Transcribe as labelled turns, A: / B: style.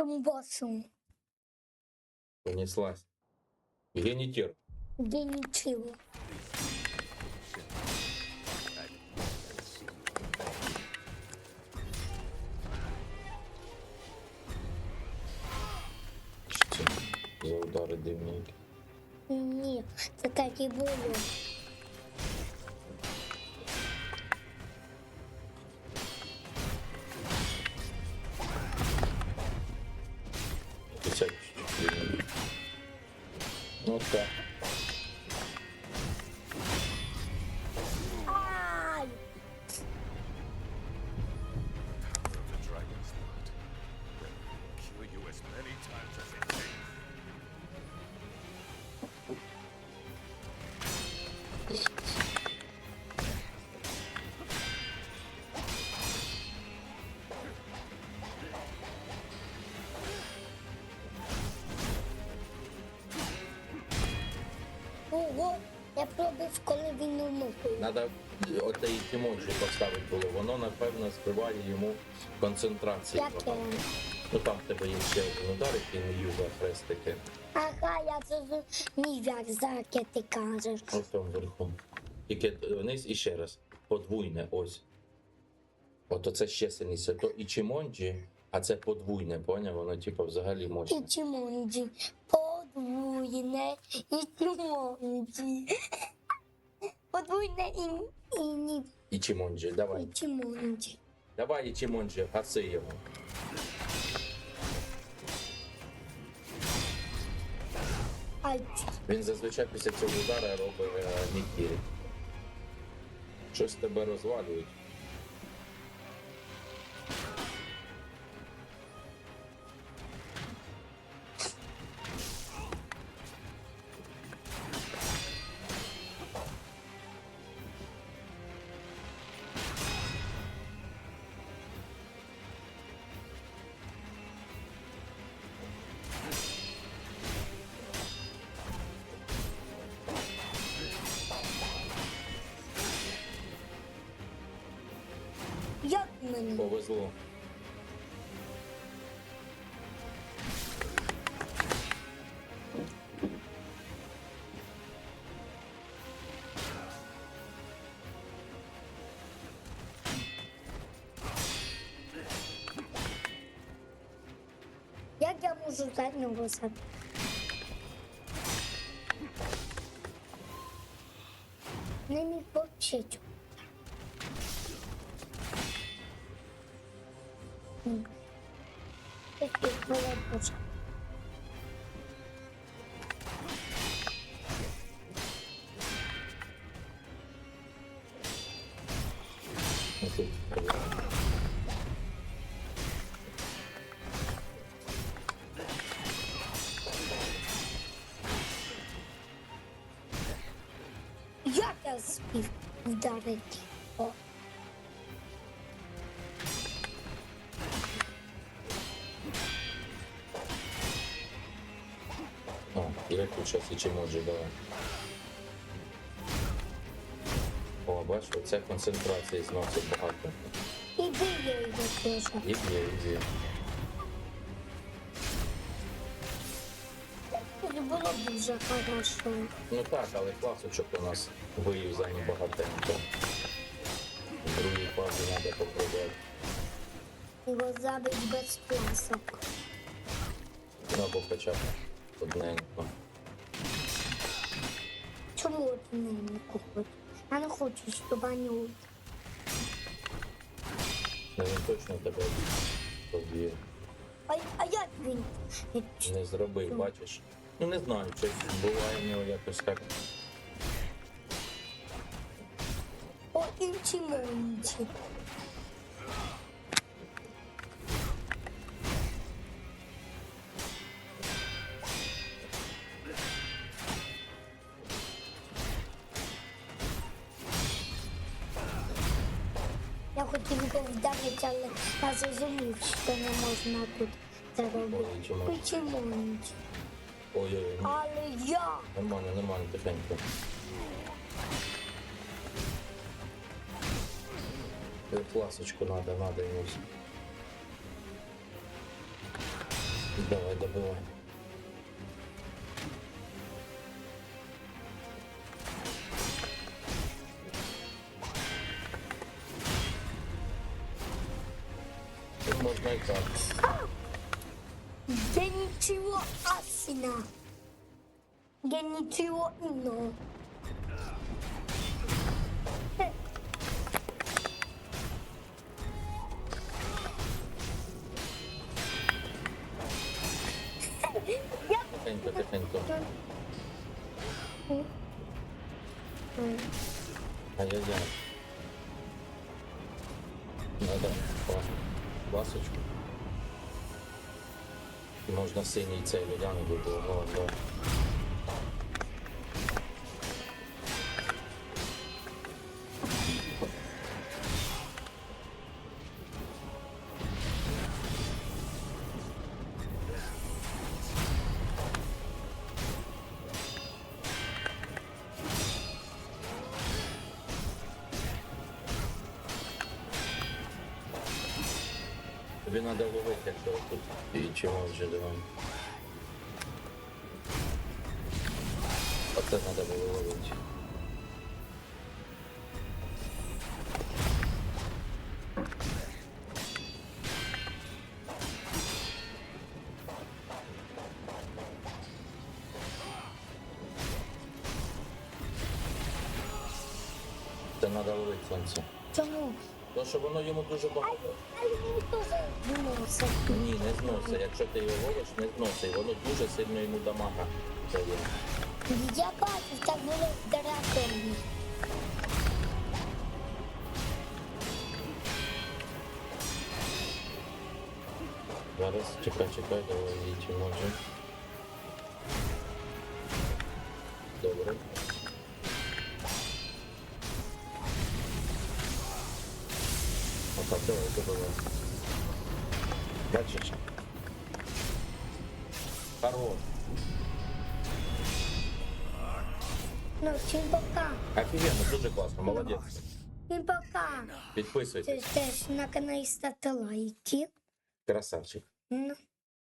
A: Цьому босу.
B: Понеслась. Генітір.
A: Де нічого.
B: Що це за удари дивні?
A: Ні, це так і було.
B: Ну
A: я пробив, коли він умов.
B: Надо отей Тимончик поставити було. Воно, напевно, збиває йому концентрацію.
A: Як я?
B: Ну там в тебе є ще один удар, який не юза хрестики.
A: Ага, я зрозумів, як за яке ти кажеш.
B: Ось там вверху. Тільки вниз і ще раз. Подвійне ось. От оце ще сильніше. То і Чимонджі, а це подвійне, поняв? Воно типу взагалі
A: І
B: мощне.
A: Чимонджі. Подвоєне і Чимонджі. Подвоєне і, і, ні-
B: І давай.
A: Ічімонджі.
B: Давай Ічімонджі, гаси його.
A: Ай,
B: Він зазвичай після цього удара робить е, нікірі. Щось тебе розвалюють.
A: Мені?
B: Повезло.
A: Як я можу заднього забити? Не міг повчити. Такий голодний.
B: Окей.
A: Як я спів вдарити? О,
B: О, я тут зараз і Чимонджі, давай. О, бачиш, оця концентрація зносить багато.
A: і бий я його теж.
B: І б'є, і б'є.
A: Це було дуже хорошо.
B: Ну так, але класочок у нас виїв за багатенько. В другій фазі треба попробувати.
A: Його забить без класок.
B: Ну або хоча б одненько.
A: Ти не купить? Я не хочу, щоб вони
B: Ну точно тебе поб'є.
A: А, а як він?
B: Не зробив, бачиш? Ну не знаю, чи буває в нього якось так.
A: О, інші монті. Хотів вдарити, але я зрозумів, що не можна тут це робити.
B: Ой, чому?
A: Чому монті?
B: Ой-ой, ну,
A: Але я
B: нормально, нормально, тихенько. Класочку надо, надо йому. Давай, добивай. Тут можна і так.
A: Я ничего асина. Я ничего иного. Я
B: Тихенько, тихенько. Ай-яй-яй. Надо па- ласочку. І можна синій цей льодяний буде, ну, Тобі треба ловити, якщо тут і чого вже давай. Оце треба було ловити. Це треба ловити сонце.
A: Чому?
B: То, що воно йому дуже багато. Ні, не зносить. Якщо ти його ловиш, не зносить. Воно дуже сильно йому дамага дає.
A: Я бачив, так було драконом.
B: Зараз чекай, чекай, давай її чи може. давай, добивай. Бачиш? Хорош.
A: Ну, всім пока.
B: Офігенно, дуже класно, молодець.
A: Всім пока. Це
B: Підписуйтесь.
A: теж на каналі ставте лайки.
B: Красавчик.
A: Ну.